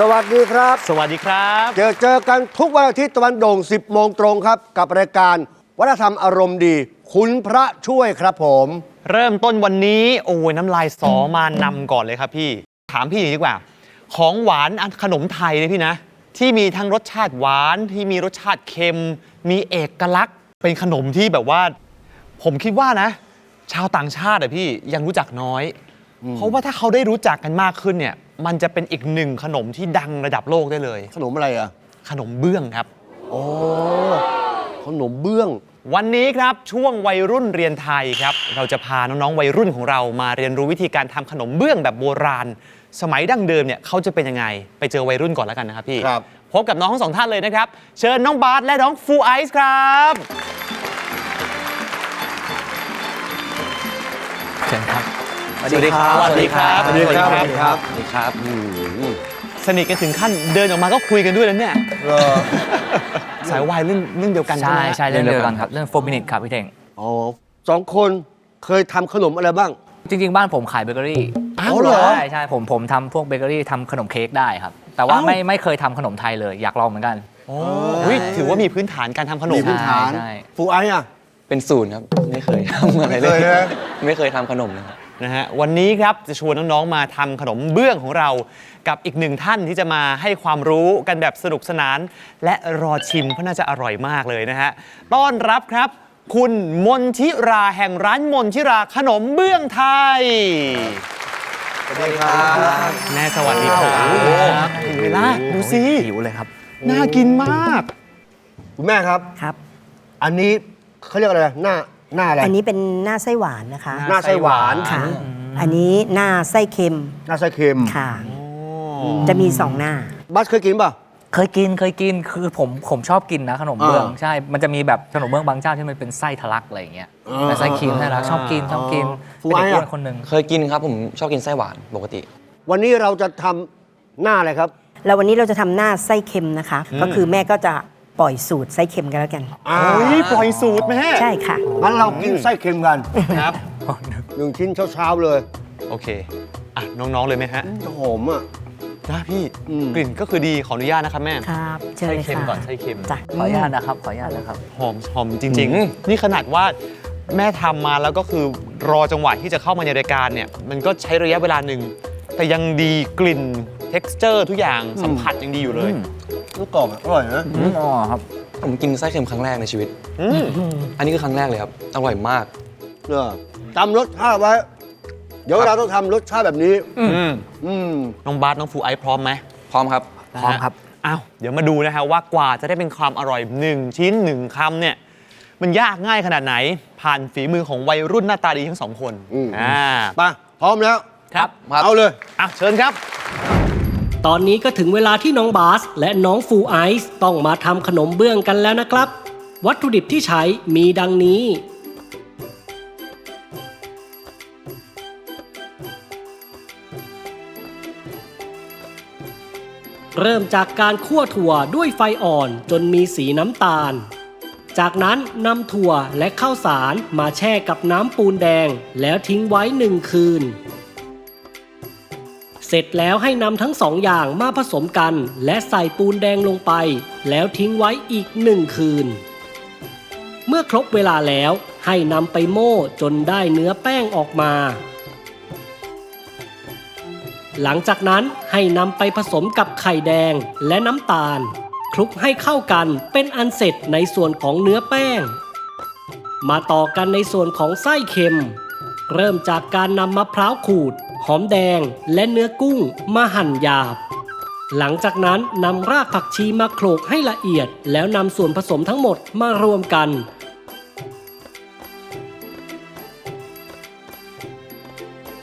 สวัสดีครับ สวัสดีครับ เจอเจอกันทุกวันอาทิตย์ตะวันโด่ง 10 โมงตรงครับ กับรายการวัฒนธรรมอารมณ์ดี คุณพระช่วยครับผม เริ่มต้นวันนี้โอ้ยน้ำลายสอมานำก่อนเลยครับพี่ ถามพี่อย่างนี้ดีกว่า ของหวานอันขนมไทยเนี่ยพี่นะ ที่มีทั้งรสชาติหวานที่มีรสชาติเค็ม มีเอกลักษณ์ เป็นขนมที่แบบว่า ผมคิดว่านะ ชาวต่างชาติอะพี่ยังรู้จักน้อย เพราะว่าถ้าเขาได้รู้จักกันมากขึ้นเนี่ย มันจะเป็นอีกหนึ่งขนมที่ดังระดับโลกได้เลย ขนมอะไรอะขนมเบื้องครับ โอ้ขนมเบื้อง วันนี้ครับช่วงวัยรุ่นเรียนไทยครับ เราจะพาน้องๆวัยรุ่นของเรามาเรียนรู้วิธีการทำขนมเบื้องแบบโบราณ สมัยดั้งเดิมเนี่ยเขาจะเป็นยังไง ไปเจอวัยรุ่นก่อนแล้วกันนะครับพี่ครับ พบกับน้องทั้งสองท่านเลยนะครับ เชิญน้องบาสและน้องฟูไอซ์ครับเชิญครับ สวัสดีครับ สวัสดีครับสวัสดีครับสวัสดีครับ สวัสดีครับอืมสนิทกันถึงขั้นเดินออกมาก็คุยกันด้วยแล้วเนี่ยเหรอสายวายเรื่องเรื่องเดียวกันใช่ใช่ไหมใช่เรื่องเดียวกันครับ เรื่องโฟมินิตครับพี่เท่งอ๋อสองคนเคยทำขนมอะไรบ้าง จริง ๆ บ้านผมขายเบเกอรี่อ้าวเหรอใช่ใช่ผมผมทำพวกเบเกอรี่ทำขนมเค้กได้ครับ แต่ว่าไม่ไม่เคยทำขนมไทยเลย อยากลองเหมือนกันโอ้ยถือว่ามีพื้นฐานการทำขนมีมพื้นฐานใช่ฟูไอ้อะเป็นศูนย์ครับ ไม่เคยทำอะไรไม่เลเคยยนะไม่เคยทำขนมเลยครับ นะฮะวันนี้ครับจะชวนน้อง ๆ มาทำขนมเบื้องของเรา กับอีกหนึ่งท่านที่จะมาให้ความรู้กันแบบสนุกสนาน และรอชิมเพราะน่าจะอร่อยมากเลยนะฮะต้อนรับครับ คุณมนทิราแห่งร้านมนทิราขนมเบื้องไทย สวัสดีครับแม่สวัสดีครับเห็นไหมล่ะดูสิหิวเลยครับ น่ากินมาก คุณแม่ครับ ครับ อันนี้เขาเรียกอะไรหน้า หน้าอะไร อันนี้เป็นหน้าไส้หวานนะคะ หน้าไส้หวาน ค่ะ อันนี้หน้าไส้เค็มหน้าไส้เค็มค่ะ จะมีสองหน้า บัสเคยกินป่ะ เคยกินเคยกินคือผมผมชอบกินนะขนมเบื้องอ่าใช่ มันจะมีแบบขนมเบื้องบางเจ้าที่มันเป็นไส้ทะลักอะไรอย่างเงี้ยอ่าแต่ไส้ครีมไส้ทะลักชอบกินชอบกินฟูเป็นไอ้เด็กอะ อ้วนคนหนึ่งเคยกินครับผมชอบกินไส้หวานปกติ วันนี้เราจะทำหน้าอะไรครับ แล้ววันนี้เราจะทำหน้าไส้เค็มนะคะ ก็คือแม่ก็จะ ปล่อยสูตรไส้เค็มกันแล้วกัน อ่าโอ้ยปล่อยสูตรแม่ใช่ค่ะ งั้นเรากินไส้เค็มกันครับ หนึ่งชิ้นเช้าๆเลยโอเค อะ น้อง ๆ เลยไหมฮะจะหอมอะ นะพี่ อืม กลิ่นก็คือดี ขออนุญาตนะครับแม่ ครับ เชิญไส้เลยเค็มค่ะก่อนไส้เค็ม จ้ะ ขออนุญาตนะครับ ขออนุญาตนะครับ หอมหอมจริงอืมๆนี่ขนาดว่าแม่ทำมาแล้วก็คือรอจังหวะที่จะเข้ามาในรายการเนี่ย มันก็ใช้ระยะเวลาหนึ่ง แต่ยังดีกลิ่น texture ทุกอย่างสัมผัสยังดีอยู่เลย ลูกกรอบอะอร่อยนะอืมอ๋อครับ ผมกินไส้เค็มครั้งแรกในชีวิต อืมอันนี้คือครั้งแรกเลยครับ อร่อยมากเนอะจำรสชาติไว้ เดี๋ยวเราต้องทำรสชาติแบบนี้ อืมอืม น้องบาสน้องฟูไอซ์พร้อมไหม พร้อมครับ พร้อมครับ อ้าว เดี๋ยวมาดูนะฮะว่ากว่าจะได้เป็นความอร่อยหนึ่งชิ้นหนึ่งคำเนี่ย มันยากง่ายขนาดไหน ผ่านฝีมือของวัยรุ่นหน้าตาดีทั้งสองคนอืม อ่า ไปพร้อมแล้ว ครับครับเอาเลยอะเชิญครับ ตอนนี้ก็ถึงเวลาที่น้องบาส และน้องฟูไอซ์ต้องมาทำขนมเบื้องกันแล้วนะครับ วัตถุดิบที่ใช้มีดังนี้ เริ่มจากการคั่วถั่วด้วยไฟอ่อนจนมีสีน้ำตาล จากนั้นนำถั่วและข้าวสารมาแช่กับน้ำปูนแดงแล้วทิ้งไว้หนึ่งคืน เสร็จแล้วให้นำทั้งสองอย่างมาผสมกัน และใส่ปูนแดงลงไป แล้วทิ้งไว้อีกหนึ่งคืน เมื่อครบเวลาแล้วให้นำไปโม่จนได้เนื้อแป้งออกมา หลังจากนั้นให้นำไปผสมกับไข่แดงและน้ำตาล คลุกให้เข้ากันเป็นอันเสร็จในส่วนของเนื้อแป้ง มาต่อกันในส่วนของไส้เค็ม เริ่มจากการนำมะพร้าวขูด หอมแดงและเนื้อกุ้งมาหั่นหยาบ หลังจากนั้นนำรากผักชีมาโขลกให้ละเอียด แล้วนำส่วนผสมทั้งหมดมารวมกัน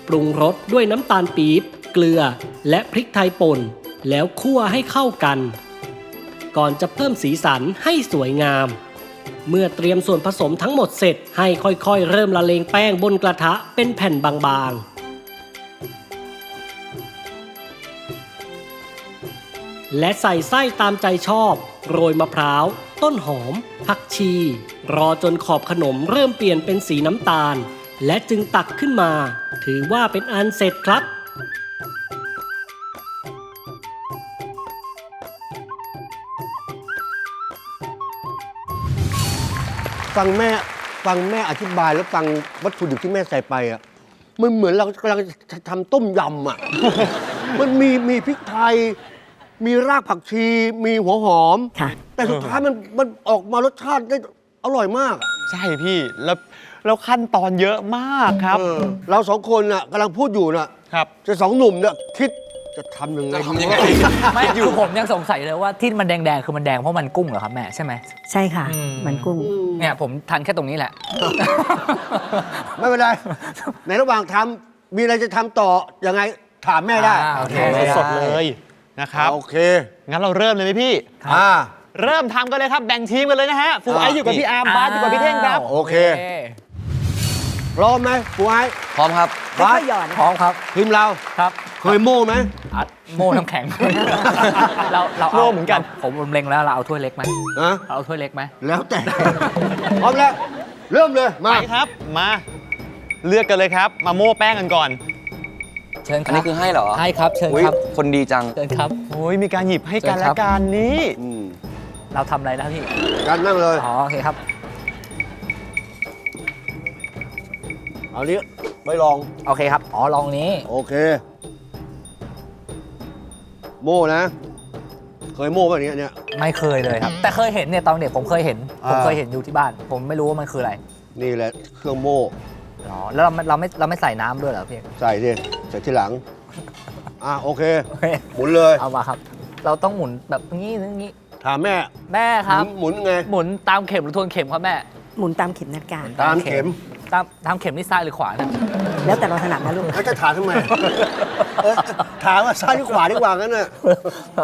ปรุงรสด้วยน้ำตาลปี๊บ เกลือ และพริกไทยป่น แล้วคั่วให้เข้ากัน ก่อนจะเพิ่มสีสันให้สวยงาม เมื่อเตรียมส่วนผสมทั้งหมดเสร็จให้ค่อยๆ เริ่มละเลงแป้งบนกระทะเป็นแผ่นบางๆ และใส่ไส้ตามใจชอบ โรยมะพร้าว ต้นหอม ผักชี รอจนขอบขนมเริ่มเปลี่ยนเป็นสีน้ำตาล และจึงตักขึ้นมา ถือว่าเป็นอันเสร็จครับฟังแม่ฟังแม่อธิบายแล้วฟังวัตถุดิบที่แม่ใส่ไปอะมันเหมือนเรากำลังทำต้มยำอะ มันมีมีพริกไทย มีรากผักชี มีหัวหอม ค่ะ แต่สุดท้ายมันมันออกมารสชาติได้อร่อยมากใช่พี่แล้วแล้วขั้นตอนเยอะมากครับเออเราสองคนน่ะกำลังพูดอยู่น่ะครับ จะสองหนุ่มเนี่ยคิดจะทำยังไงจะทำดียังไงวะ ไม่คือผมยังสงสัยเลยว่าที่มันแดงๆคือมันแดงเพราะมันกุ้งเหรอครับแม่ใช่ไหม ใช่ค่ะ อืม มันกุ้ง เนี่ยผมทันแค่ตรงนี้แหละ ไม่เป็นไร ในระหว่างทำมีอะไรจะทำต่อยังไงถามแม่ได้ อ่าโอเค สดๆเลย นะครับ โอเคงั้นเราเริ่มเลยไหมพี่ อ่า เริ่มทำกันเลยครับ แบ่งทีมกันเลยนะฮะ ฟูไอซ์อยู่กับพี่อาร์มบาสอยู่กับพี่เท่งครับ โอเคพร้อมไหมปูไอ้พร้อมครับค่อยๆหย่อน พร้อมครับ ทีมเราครับ เคยโม่ไหมอัดโม่น้ำแข็ง เราเราาโม่เหมือนกัน ผมผมเล็งแล้วเราเอาถ้วยเล็กไหมนะเราเอาถ้วยเล็กไหมแล้วแต่ พร้อมแล้ว เริ่มเลยไปมาครับ มา เลือกกันเลยครับ มาโม่แป้งกันก่อน เชิญคอันรับนี้คือให้เหรอให้ครับเชิญอุ๊ยครับคนดีจัง เชิญครับ โอ้ยมีการหยิบให้กันเชิญคและรับกันนี้อืมเราทำอะไรแล้วพี่กันนั่งเลย อ๋อโอเคครับเอานี้ไม่ลอง โอเคครับอ๋อลองนี้โอเค โม่นะ เคยโม่ป่ะเนี้ยเนี่ย ไม่เคยเลยครับ แต่เคยเห็นเนี่ยตอนเด็กผมเคยเห็น ผมอ่า เคยเห็นอยู่ที่บ้าน ผมไม่รู้ว่ามันคืออะไร นี่แหละเครื่องโม่ อ๋อแล้วเราไม่เราไม่เราไม่ใส่น้ำด้วยเหรอพี่ใส่ดิใส่ที่หลัง อะโอเคโอเคหมุนเลย เอามาครับ เราต้องหมุนแบบนี้นี้ถามแม่แม่หครับมุนหมุนไง หมุนตามเข็มหรือทวนเข็มครับแม่หมุนตามเข็มนาฬิกา ตามเข็ม ตามตามเข็มนี่ซ้ายหรือขวาเนี่ย แล้วแต่เราถนัดนะลูก แล้วจะถามทำไม เออถามว่าซ้ายหรือขวาดีกว่างั้นน่ะ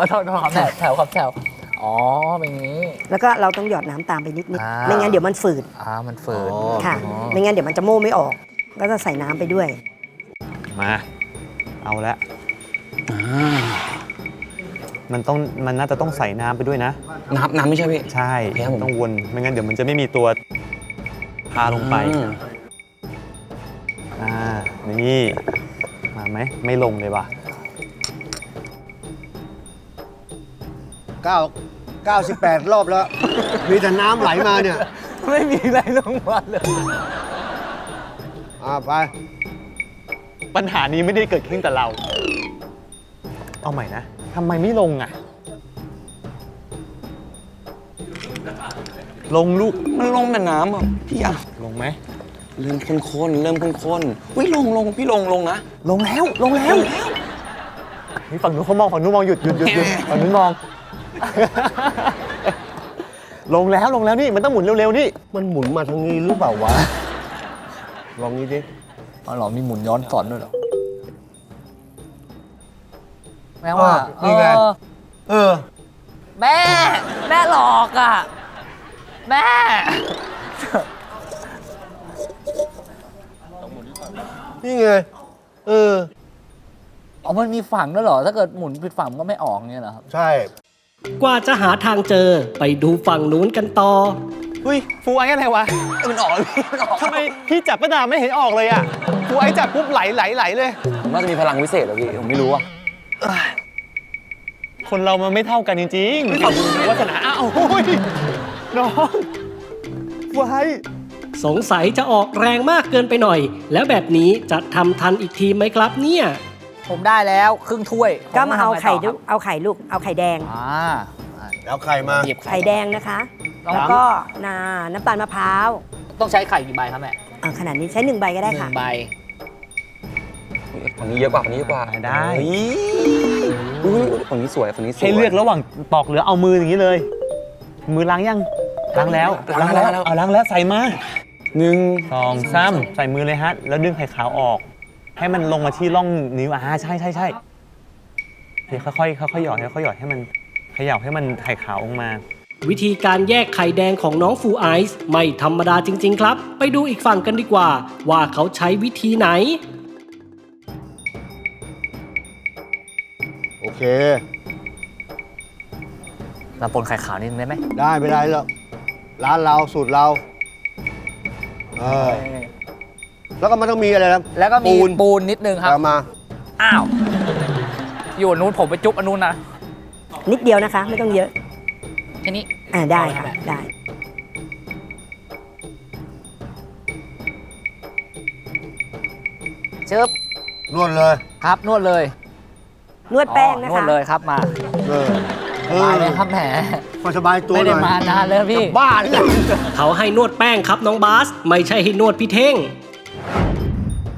โทษโทษครับแถวแถวครับแถว อ๋อเป็นอย่างนี้ แล้วก็เราต้องหยอดน้ำตามไปนิดนิดอ่า ไม่งั้นเดี๋ยวมันฝืดอ่ามันฝืนอ๋อ ค่ะไม่งั้นเดี๋ยวมันจะโม่ไม่ออก ก็จะใส่น้ำไปด้วย มา เอาละมันต้องมันน่าจะต้องใส่น้ำไปด้วยนะ น้ำน้ำไม่ใช่พี่ ใช่โอเคครับผม ต้องวนไม่งั้นเดี๋ยวมันจะไม่มีตัวพาลงไปอืมอ่านี่มาไหมไม่ลงเลยว่ะ 9 98 รอบแล้ว มีแต่น้ำไหลมาเนี่ย ไม่มีอะไรลงมาเลย อ่าไป ปัญหานี้ไม่ได้เกิดขึ้นแต่เรา เอาใหม่นะทำไมไม่ลงอะ ลงลูก มันลงแต่น้ำอะพี่อะลงไหม เริ่มข้นๆเริ่มข้นๆอุ้ยลงลงพี่ลงลงนะ ลงแล้ว ลงแล้ว นี่ฝั่งนู้นเขามองฝั่งนู้นมองหยุดหยุดหยุดหยุดฝั่งนู้นมอง ลงแล้วลงแล้วนี่มันต้องหมุนเร็วๆนี่มันหมุนมาทางนี้หรือเปล่าวะ ลองนี้ดิอ๋อเหรอมีหมุนย้อนสอนด้วยเหรอแม่ว่าอ่านี่ไงเออเออ แม่ แม่หลอกอะ แม่ นี่ไง เออ อ๋อมันมีฝั่งด้วยเหรอ ถ้าเกิดหมุนผิดฝั่งมันก็ไม่ออกเงี้ยเหรอครับ ใช่ กว่าจะหาทางเจอไปดูฝั่งนู้นกันต่อเฮ้ยฟูไอ้อะไรวะมันออกแล้วพี่มันออกทำไมพี่จับประดาไม่เห็นออกเลยอะฟูไอ้จับปุ๊บไหลไหลไหลเลย ผมน่าจะมีพลังวิเศษเหรอพี่ผมไม่รู้อะคนเรามันไม่เท่ากันจริงๆฝั่งวัฒนาอ้าวโอ้ยน้องฟูไอ้สงสัยจะออกแรงมากเกินไปหน่อย แล้วแบบนี้จะทำทันอีกทีไหมครับเนี่ย ผมได้แล้วครึ่งถ้วยก็มาเอาผต้งทำไข่งต่ดูครับเอาไข่ลูกเอาไข่แดง อ่าแล้วใครมา หยิบไข่ไข่แดงนะคะแล้วก็นาน้ำตาลมะพร้าวต้องใช้ไข่กี่ใบครับแม่อ่าขนาดนี้ใช้หนึ่งใบก็ได้หนึ่ค่ะงใบ ฝั่งนี้เยอะกว่าฝั่งนี้เยอะกว่าได้ เฮ้ยอุ้ยฝั่งนี้สวยฝั่งนี้สวย ให้เลือกระหว่างปอกหรือเอามืออย่างนี้เลย มือล้างยังล้างแล้วล้างแล้วล้างแล้วเอาล้างแล้วใส่มาหนึ่งสองสามใส่มือเลยฮะ แล้วดึงไข่ขาวออก ให้มันลงมาที่ร่องนิ้วอ่าใช่ใช่ใช่เดี๋ยวค่อยๆค่อยๆหยอดค่อยๆหยอดให้มันเขย่าให้มันไข่ขาวออกมา วิธีการแยกไข่แดงของน้องฟูไอซ์ไม่ธรรมดาจริง ๆ ครับ ไปดูอีกฝั่งกันดีกว่า ว่าเขาใช้วิธีไหน โอเค เราปนไข่ขาวนิดนึงได้ไหมได้ไม่ได้แล้วร้านเราสูตรเรา เออ แล้วก็มันต้องมีอะไรนะแล้วก็มีปูนปูนนิดนึงครับมา อ้าว อยู่นู้นผมไปจุ๊บอันนู้นนะ นิดเดียวนะคะ ไม่ต้องเยอะ แค่นี้ อ่าได้ค่ะ ได้ ชึบ นวดเลย ครับ นวดเลยนวดแป้งนะคะนวดเลยครับมาเออเออมาเลยครับแหมมสบายตัวไม่ได้มานานเลยพี่ บ้าหรือเขาให้นวดแป้งครับน้องบาส ไม่ใช่ให้นวดพี่เท่ง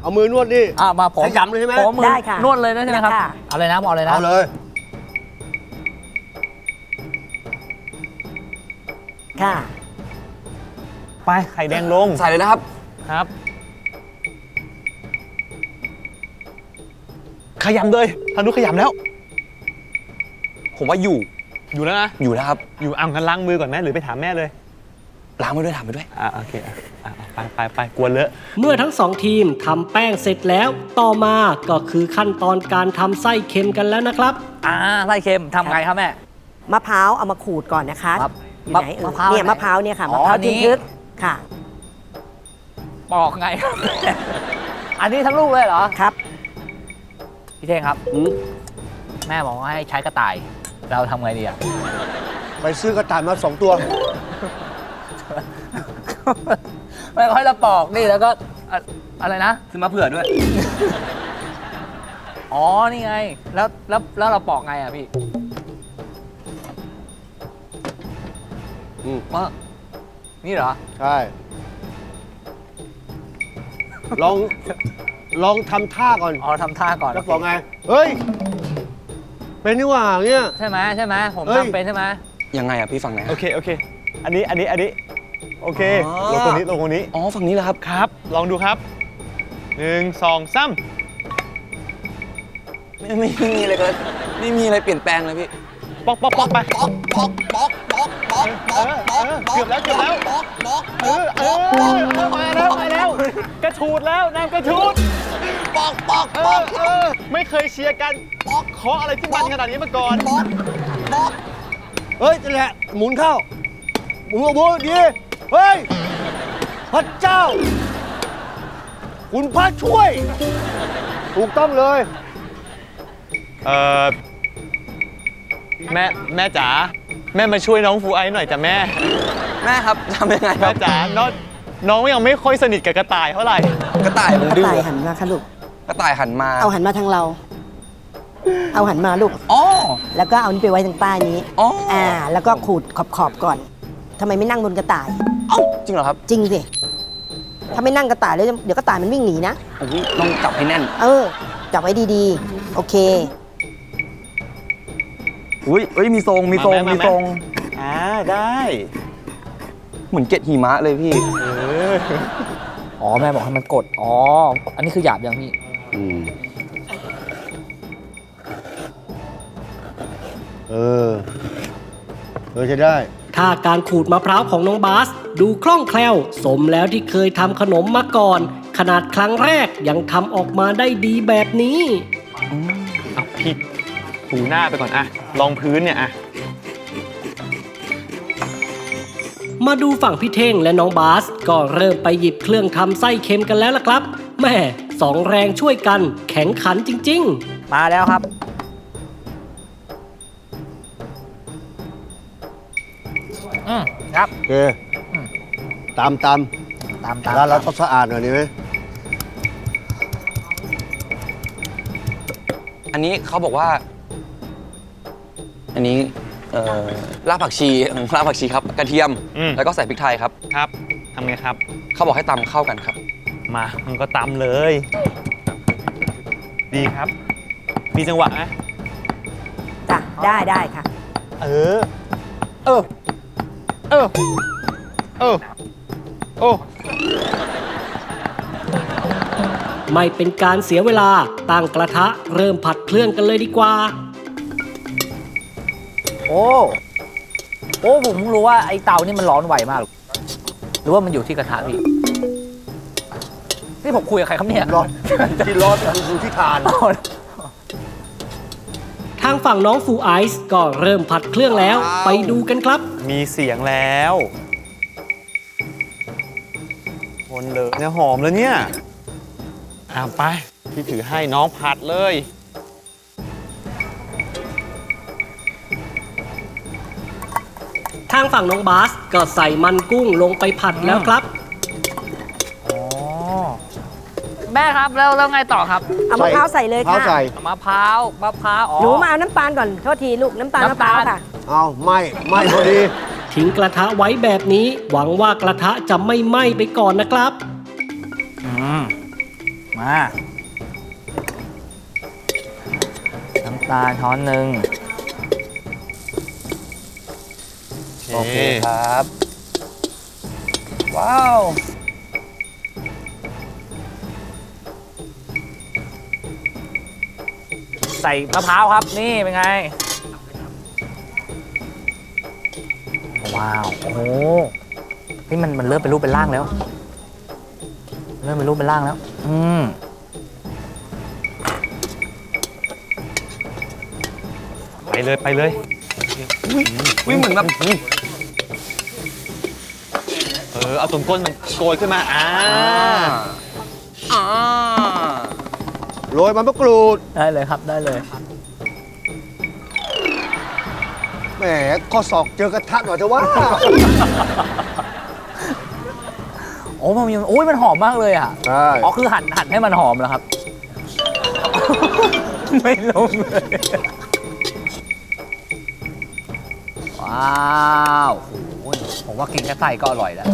เอามือนวดดิ อ่ามาผมขยำเลยใช่ไหม ผมมือได้ค่ะนวดเลยนะใช่ไหมครับค่ะ เอาเลยนะเอาเลยนะเอาเลย ค่ะ ไปไข่แดงลงใส่เลยนะครับ ครับ ขยำเลยทานุขยำแล้ว ผมว่าอยู่อยู่แล้วนะ อยู่แล้วครับ อยู่เอางั้นล้างมือก่อนไหมหรือไปถามแม่เลย ล้างไปด้วยถามไปด้วย อะโอเคอะอะ ไปไปไปกลัวเลอะ เมื่อทั้งสองทีมทำแป้งเสร็จแล้ว ต่อมาก็คือขั้นตอนการทำไส้เค็มกันแล้วนะครับอ่าไส้เค็มทำไงครับแม่ มะพร้าวเอามาขูดก่อนนะคะครับอยู่ไหนเอ่มะยพร้าวเนี่ยไหนมะพร้าวเนี่ยค่ะอ๋มะอพร้าวอันนี้ทึนทึกค่ะปอกไงครับ อันนี้ทั้งลูกเลยเหรอ ครับ พี่เท่งครับ อืมแม่บอกว่าให้ใช้กระต่าย เราทำไงดีอะไปซื้อกระต่ายมาสองตัวไม่ก็ให้เราปอกนี่แล้วก็อะอะไรนะ ซื้อมาเผื่อด้วย อ๋อ นี่ไง แล้ว แล้ว แล้วเราปอกไงอะพี่อืม ว่านี่เหรอ ใช่ ลอง ลองทำท่าก่อนอ๋อทำท่าก่อนแล้วบอกไง เฮ้ย เป็นนี่หว่าเนี่ย ใช่ไหมใช่ไหมผมเฮ้ย ทำเป็นใช่ไหมยังไงอะพี่ฝั่งไหนโอเค โอเค อันนี้ อันนี้ อันนี้ โอเคอ๋อลงตรงนี้ลงตรงนี้อ๋อฝั่งนี้เหรอครับครับ ลองดูครับหนึ่งสองสามไม่ไม่ไม่มีอะไรเลยไม่มีอะไรเปลี่ยนแปลงเลยพี่ปอกปอกปอกไป ป๊อกป๊อกป๊อกป๊อกป๊อกป๊อกป๊อกเกือบแล้วเกือบแล้ว ป๊อกป๊อกเออเออเออมาแล้วมาแล้ว กระชูดแล้วน้ำกระชูดป๊อกป๊อกเอป๊ออกเออไม่เคยเชียร์กันเคาะอะไรที่มันขนาดนี้มาก่อน ป๊อกป๊อกเฮ้ยนั่นแหละหมุนเข้าหมุนโอ้โหดี เฮ้ย พระเจ้า คุณพระช่วย ถูกต้องเลย เออแม่แม่จ๋าแม่มาช่วยน้องฟูไอซ์หน่อยจ้ะแม่ แม่ครับทำยังไงคแม่รับจ๋าน้องน้องยังไม่ค่อยสนิทกับกระต่ายเท่าไหร่ กระต่ายมันกระดื้อต่ายหันมาค่ะลูก กระต่ายหันมาเอาหันมาทางเรา เอาหันมาลูก อ๋อ แล้วก็เอานี่ไปไว้ทางใต้นี้อ๋ออ่อ่าแล้วก็ขูดขอบขอบๆก่อนทำไมไม่นั่งบนกระต่ายเอ้า จริงเหรอครับจริงสิถ้าไม่นั่งกระต่ายแล้วเดี๋ยวกระต่ายมันวิ่งหนีนะ โอ้ยต้องจับให้แน่น เออ จับไว้ดีๆ โอเค อุ้ยเอ้ยมีทรงมีทรงมาไหมมีทรงอ่าได้เหมือนเกล็ดหิมะเลยพี่เอออ๋อแม่บอกให้มันกด อ๋อ อันนี้คือหยาบยังพี่ อืมเออ เออจะได้ ถ้าการขูดมะพร้าวของน้องบาส ดูคล่องแคล่ว สมแล้วที่เคยทำขนมมาก่อน ขนาดครั้งแรกยังทำออกมาได้ดีแบบนี้ เอาพี่ถูหน้าไปก่อนอะลองพื้นเนี่ยอะมาดูฝั่งพี่เท่งและน้องบาส ก็เริ่มไปหยิบเครื่องทำไส้เค็มกันแล้วล่ะครับแม่สองแรงช่วยกันแข็งขันจริง ๆ มาแล้วครับ ครับ โอเคอืม ตามตามตามตามร้านเราต้องสะอาดหน่อยดีไหมอันนี้เขาบอกว่า อันนี้เอ่อรากผักชีรากผักชีครับ กระเทียม อืม แล้วก็ใส่พริกไทยครับ ครับทำไงครับ เขาบอกให้ตำเข้ากันครับ มามันก็ตำเลย ดีครับ มีจังหวะนะจ้ะได้ได้ค่ะ เออ เออ เออ เออ โอ้ ไม่เป็นการเสียเวลา ตั้งกระทะเริ่มผัดเครื่องกันเลยดีกว่า โอ้ โอ้ผมเพิ่งรู้ว่าไอ้เตานี่มันร้อนไวมาก หรือว่ามันอยู่ที่กระทะพี่ นี่ผมคุยกับใครครับเนี่ย ร้อน ที่ร้อนคือดูที่ทาน ทางฝั่งน้องฟูไอซ์ก็เริ่มผัดเครื่องแล้ว ไปดูกันครับ มีเสียงแล้วคนเลยเนี่ยหอมแล้วเนี่ยอ่าไปพี่ถือให้น้องผัดเลย ทางฝั่งน้องบาสก็ใส่มันกุ้งลงไปผัดแล้วครับอ๋ออแม่ครับแล้วแล้วไงต่อครับเอามะพร้าวใส่เลยมะพร้าวค่ะใส่มะพร้าวมะพร้าวอ๋อหนูมาเอาน้ำตาลก่อน โทษทีลูกน้ำตาลมะพร้าวน้ำตาลค่ะ เอาไม่ไม่พอดี ทิ้งกระทะไว้แบบนี้ หวังว่ากระทะจะไม่ไหม้ไปก่อนนะครับ อืมมาน้ำตาลช้อนหนึ่งโอเคครับ ว้าว ใส่มะพร้าวครับนี่เป็นไง ว้าว โอ้โหนี่มันมันเริ่มเป็นรูปเป็นร่างแล้ว เริ่มเป็นรูปเป็นร่างแล้ว อืมไปเลยไปเลยวิ่งเหมือนแบบเออเอาตรงก้นมันโกยขึ้นมาอ่าอ่าโรยมันมะกรูด ได้เลยครับได้เลย แหมข้อศอกเจอกระทะหน่อยเถอะว่า โอ้มันมีโอ้ยมันหอมมากเลยอะใช่ อ๋อคือหั่นหั่นให้มันหอมแล้วครับ ไม่ลงเลยว้าวโอ้ยผมว่ากินแค่ไส้ก็อร่อยแล้ว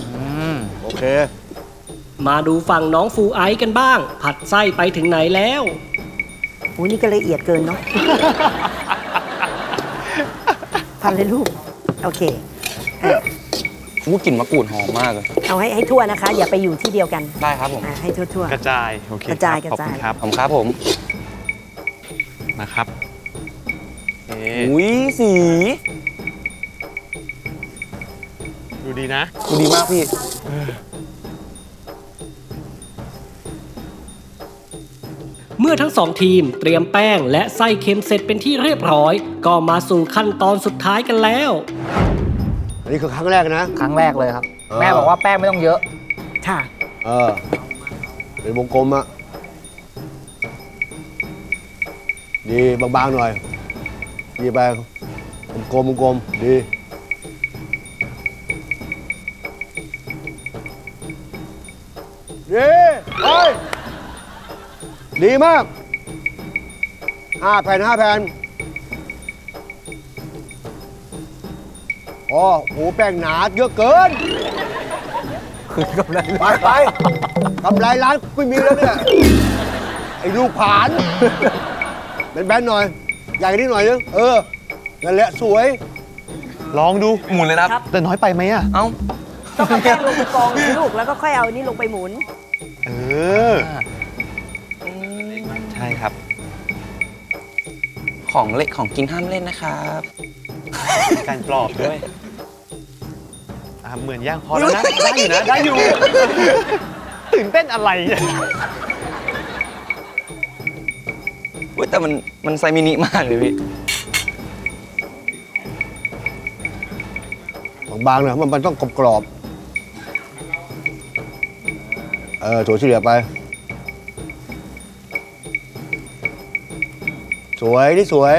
อืมโอเค มาดูฝั่งน้องฟูไอซ์กันบ้าง ผัดไส้ไปถึงไหนแล้ว อุ้ยนี่ก็ละเอียดเกินเนาะ พันเลยลูก โอเคอะอู้กลิ่นมะกรูดหอมมากเลย เอาให้ให้ทั่วนะคะ อย่าไปอยู่ที่เดียวกันได้ครับผมอะให้ทั่วกระจาย โอเคกระจายคบขอบคุณกระจายครับขอบคุณครับผมนะครับโอเคอุ้ยสีดูดีนะ ดูดีมากพี่ มื่อทั้งสองทีมเตรียมแป้งและไส้เค็มเสร็จเป็นที่เรียบร้อย ก็มาสู่ขั้นตอนสุดท้ายกันแล้ว อันนี้คือครั้งแรกนะ ครั้งแรกเลยครับ เออ แม่บอกว่าแป้งไม่ต้องเยอะๆค่ะ เออเป็นวงกลมอะดีบางๆหน่อยดีไปกลมๆกลมๆดีดีเฮ้ย ดีมากห้าแผ่นห้าแผ่นอ๋อโหแป้งหนาเยอะเกิน คือกำไรไปไปกำไรร้านไม่มีแล้วเนี่ย ไอ้ลูกผานเป็นแบนๆหน่อย ใหญ่นิดหน่อยนึงเออนั่นแหละสวย ลองดูหมุนเลยนะครับ แต่น้อยไปไหมอะ เอ้าต้องเอาแป้งลงไปกองสิลูกแล้วก็ค่อยเอานี่ลงไปหมุน เออ ของเล็กของกินห้ามเล่นนะครับมีการกรอบด้วยอะเหมือนย่างพอแล้วนะ ได้อยู่นะ ได้อยู่ ตื่นเต้นอะไรเนี่ยเว้ยแต่มันมันไซมินิมากเลยพี่บางๆหน่อยมันมันต้องกรอบๆเออถั่วเฉลี่ยไป สวยนี่สวย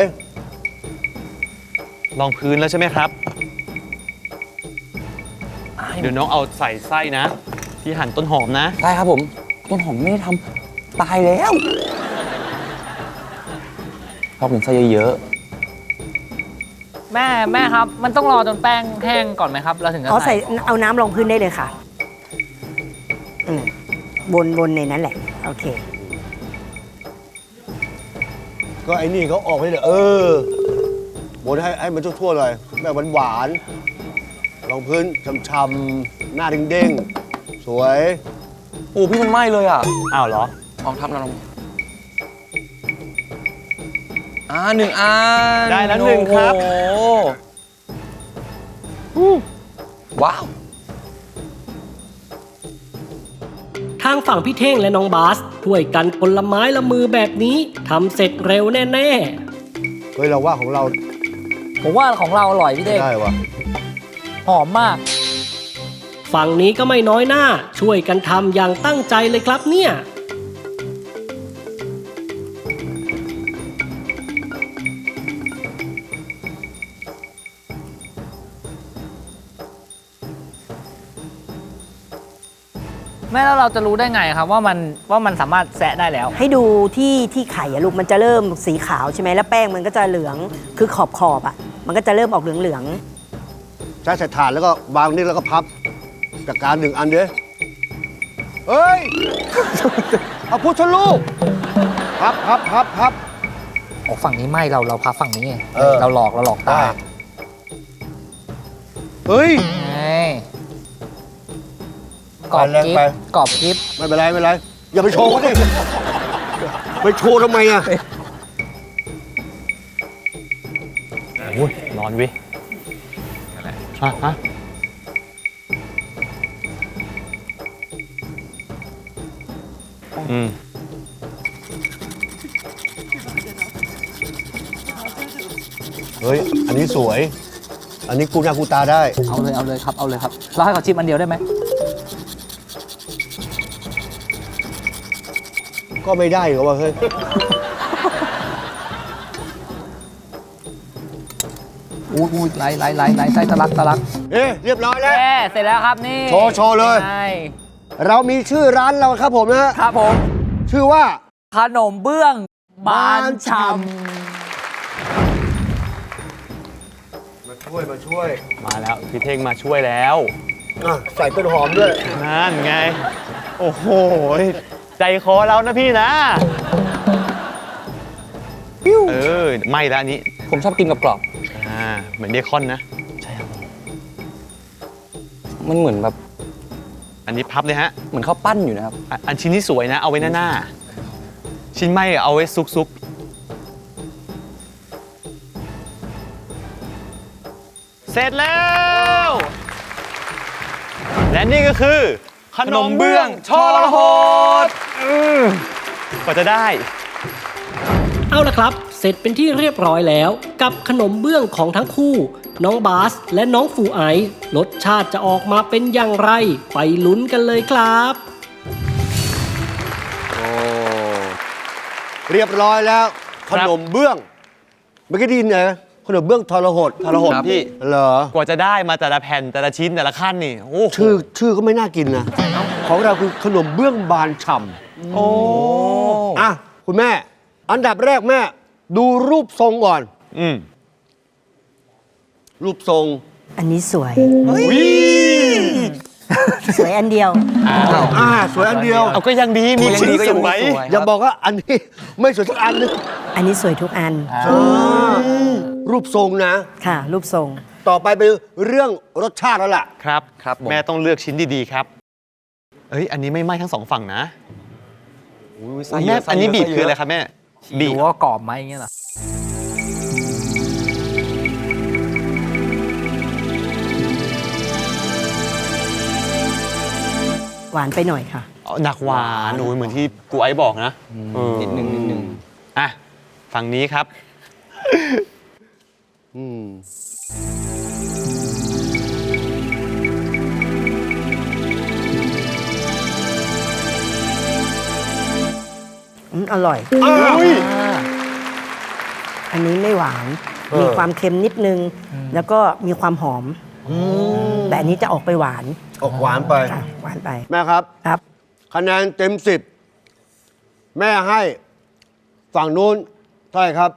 ลองพื้นแล้วใช่ไหมครับ เดี๋ยวน้องเอาใส่ไส้นะ ที่หั่นต้นหอมนะ ได้ครับผม ต้นหอมไม่ได้ทำตายแล้วชอบกินไส้เยอะแม่แม่ครับ มันต้องรอจนแป้งแห้งก่อนไหมครับ เราถึงจะอ๋อใส่ใส่เอาน้ำลงพื้นได้เลยค่ะ อืมบนบนในนั้นแหละ โอเค ก็ไอ้นี่เขาออกให้เลยเออบนให้ให้มันทั่วๆเลยแบบหวานๆรองพื้นช่ำๆหน้าเด้งๆ สวยๆโอ้พี่มันไหม้เลยอะ อ้าวเหรอลองทำนะลองอ่าหนึ่งอันได้แล้วหนึ่งครับ โอ้โหว้าวางฝั่งพี่เท่งและน้องบาสช่วยกันคนละไม้ละมือแบบนี้ทำเสร็จเร็วแน่เฮ้ยเราว่าของเราผมว่าของเราอร่อยพี่เด้งได้วะหอมมาก ๆ ฝั่งนี้ก็ไม่น้อยหน้า ช่วยกันทำอย่างตั้งใจเลยครับเนี่ย แม่แล้วเราจะรู้ได้ไงครับว่ามันว่ามันสามารถแซะได้แล้ว ให้ดูที่ที่ไข่อะลูกมันจะเริ่มสีขาวใช่ไหมแล้วแป้งมันก็จะเหลืองคือขอบขอบๆอะมันก็จะเริ่มออกเหลืองใช้ใส่ถาดแล้วก็วางนี่แล้วก็พับจากการหนึ่งอันเด้เฮ้ย เอาพุทธลูกพับพับพับพับ โอ้ฝั่งนี้ไม่เราเราพับฝั่งนี้ไงเออ เราหลอกเราหลอกตาได้เฮ้ยเฮ้ย กรอบไปแรงกิฟไป กรอบกิฟไม่เป็นไรไม่เป็นไร อย่าไปโชว์เขาดิไปโชว์ทำไมอะโอ้ยร้อนเวิฮะฮะอืมเฮ้ย อันนี้สวย อันนี้กูหน้ากูตาได้ เอาเลยเอาเลยครับเอาเลยครับเราให้เขาชิมอันเดียวได้ไหม ก็ไม่ได้เหรอวะเฮ้ย อู้อู้ไหลไหลไหลไหลไส้ทะลักทะลักเอ๊ะเรียบร้อยแล้วเย้เสร็จแล้วครับนี่โชว์โชว์เลย ใช่เรามีชื่อร้านเราครับผมนะฮะ ครับผม ชื่อว่า ขนมเบื้องบานฉ่มาช่วยมาช่วยมาแล้วพี่เท่งมาช่วยแล้ว อะใส่ต้นหอมด้วยนั่นไง โอ้โห ใจคอเรานะพี่นะ เออไม่แล้วอันนี้ ผมชอบกินกับกรอบ อ่า เหมือนเบคอนนะ มันเหมือนแบบอันนี้พับเลยฮะเหมือนข้าวปั้นอยู่นะครับ อะอันชิ้นนี้สวยนะ เอาไว้หน้าหน้า ชิ้นไม่เอาไว้ซุกซุกเสร็จแล้ว และนี่ก็คือ ขนมเบื้องชอระโหดอือ กว่าจะได้ เอาละครับ เสร็จเป็นที่เรียบร้อยแล้ว กับขนมเบื้องของทั้งคู่ น้องบาสและน้องฟูไอซ์รสชาติจะออกมาเป็นอย่างไร ไปลุ้นกันเลยครับโอ้เรียบร้อยแล้วคขรับนมเบื้องเมื่อกี้ไดยินไง ขนมเบื้องทรหดทรหดครับ พี่ เหรอกว่าจะได้มาแต่ละแผ่นแต่ละชิ้นแต่ละขั้นนี่โอ้โหชื่อชื่อก็ไม่น่ากินนะ ของเราคือขนมเบื้องบานฉ่โอ้ำอะคุณแม่ อันดับแรกแม่ ดูรูปทรงก่อน อืมรูปทรงๆอันนี้สวย วิสวยอันเดียว อ่าสวยอันเดียว เอาก็ยังดีมียังชิ้นดีก็สยังวยสวยอย่าบอกว่าอันนี้ไม่สวยสักอันนึงอันนี้สวยทุกอันอ่า รูปทรงนะ ค่ะ รูปทรง ต่อไปเป็นเรื่องรสชาติแล้วล่ะ ครับครับผม แม่ต้องเลือกชิ้นดีๆครับ เอ้ย อันนี้ไม่ไหม้ทั้งสองฝั่งนะอุ๊ยไส้เยแม่อะไส้อันนี้เยบีบไส้เยคืออะไรครับแม่บีดูบว่ากรอบไหมอย่างเงี้ยเหรอหวานไปหน่อยค่ะเอาหนักหวานหนูเหมือนที่กูไอ้บอกนะเออนิดนึงนิดนึงอะฝั่งนี้ครับ อืมอืมอร่อย อ้าวอันนี้ไม่หวาน เออ มีความเค็มนิดนึง แล้วก็มีความหอม แต่อันนี้จะออกไปหวานออกหวานไป ค่ะหวานไปแม่ครับ ครับ คะแนนเต็มสิบแม่ให้ฝั่งนู้นเท่าไหร่ครับ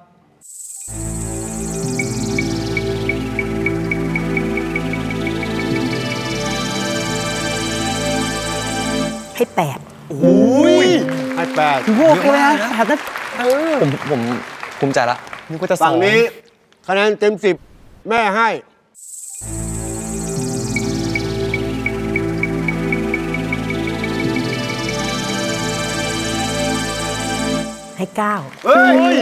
ให้แปดอุ้ยให้แปดโอเคไหมคะแปดนะผมผมภูมิใจละนี่ก็จะสฝั่องงนี้ คะแนนเต็มสิบแม่ให้ให้เก้าเฮ้ย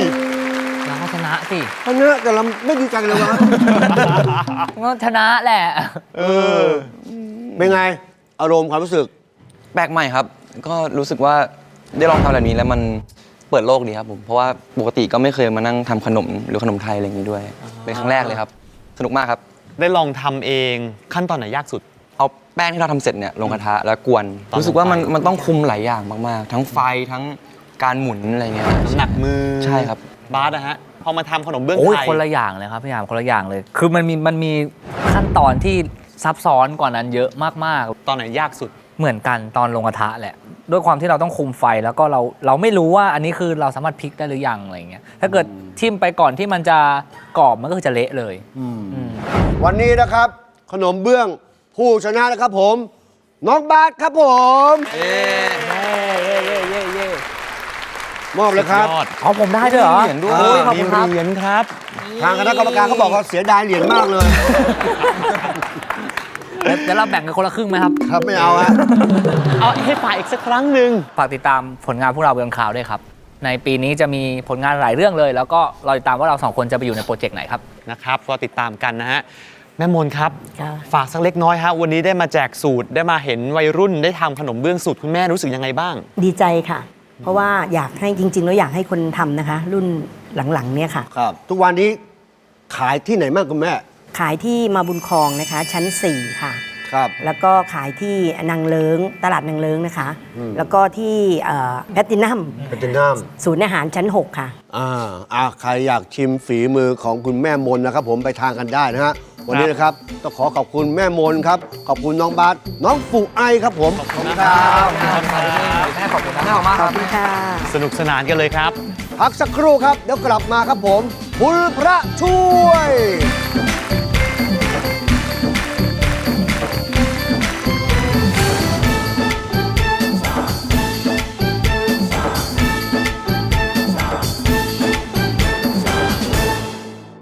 เราก็ชนะสิอันเนี้ยแต่เราไม่ดีใจกันเลยวะก็ชนะแหละ เออ เป็นไง อารมณ์ความรู้สึก แปลกใหม่ครับ ก็รู้สึกว่าได้ลองทำแบบนี้แล้วมันเปิดโลกดีครับผมเพราะว่าปกติก็ไม่เคยมานั่งทำขนมหรือขนมไทยอะไรอย่างนี้ด้วย เป็นครั้งแรกเลยครับ สนุกมากครับ ได้ลองทำเองขั้นตอนไหนยากสุด เอาแป้งที่เราทำเสร็จเนี่ยลงกระทะแล้วกวน ตอนรู้สึกว่ามันลงไป มันต้องคุมหลายอย่างมากๆ ทั้งไฟทั้งการหมุนอะไรเงี้ย น้ำหนักมือใช่ครับ บาสนะฮะพอมาทำขนมเบื้องโอ้ยไทย คนละอย่างเลยครับพี่ยามคนละอย่างเลย คือมันมีมันมีขั้นตอนที่ซับซ้อนกว่านั้นเยอะมากตอนไหนยากสุดๆ เหมือนกันตอนลงกระทะแหละ ด้วยความที่เราต้องคุมไฟแล้วก็เราเราไม่รู้ว่าอันนี้คือเราสามารถพลิกได้หรือยังอะไรเงี้ยถ้าเกิดทิ่มไปก่อนที่มันจะกรอบมันก็คือจะเละเลยอืมวันนี้นะครับ ขนมเบื้องผู้ชนะนะครับผม น้องบาสครับผมเย่เย่เย่เย่เย่มอบเลยครับ ยอดอ๋อผมได้ด้วยเหรอมีเหรียญด้วยโอ้ยขอบมีคุณครับ เหรียญครับ ทางคณะกรรมการเขาบอกเขาเสียดายเหรียญมากเลย เดี๋ยวเดี๋ยวเราแบ่งกันคนละครึ่งไหมครับ ครับไม่เอาฮะ เอาให้ฝากอีกสักครั้งหนึ่ง ฝากติดตามผลงานพวกเราเบืองข่าวด้วยครับ ในปีนี้จะมีผลงานหลายเรื่องเลย แล้วก็รอติดตามว่าเราสองคนจะไปอยู่ในโปรเจกต์ไหนครับ นะครับก็ติดตามกันนะฮะ แม่มนครับค่ะฝากสักเล็กน้อยฮะ วันนี้ได้มาแจกสูตร ได้มาเห็นวัยรุ่นได้ทำขนมเบื้องสูตรคุณแม่รู้สึกยังไงบ้าง ดีใจค่ะ เพราะว่าอยากให้จริง ๆ แล้วอยากให้คนทำนะคะ รุ่นหลังๆเนี่ยค่ะ ครับ ทุกวันนี้ขายที่ไหนบ้างคุณแม่ ขายที่มาบุญครองนะคะ ชั้น 4 ค่ะ ครับ แล้วก็ขายที่นางเลิงตลาดนางเลิงนะคะแล้วก็ที่แพตตินัมเป็นเจน้ำศูนย์อาหารชั้น 6 ค่ะ อ่าอ่าใครอยากชิมฝีมือของคุณแม่มนนะครับ ผมไปทานกันได้นะฮะวันนี้นะครับต้องขอขอบคุณแม่มนครับ ขอบคุณน้องบาสน้องฟูไอครับผมขอบคุณครับแม่ขอบคุณนะแม่ขอบคุณมากขคอรับบคุณค่ะ สนุกสนานกันเลยครับ พักสักครู่ครับเดี๋ยวกลับมาครับผมคุณพระช่วย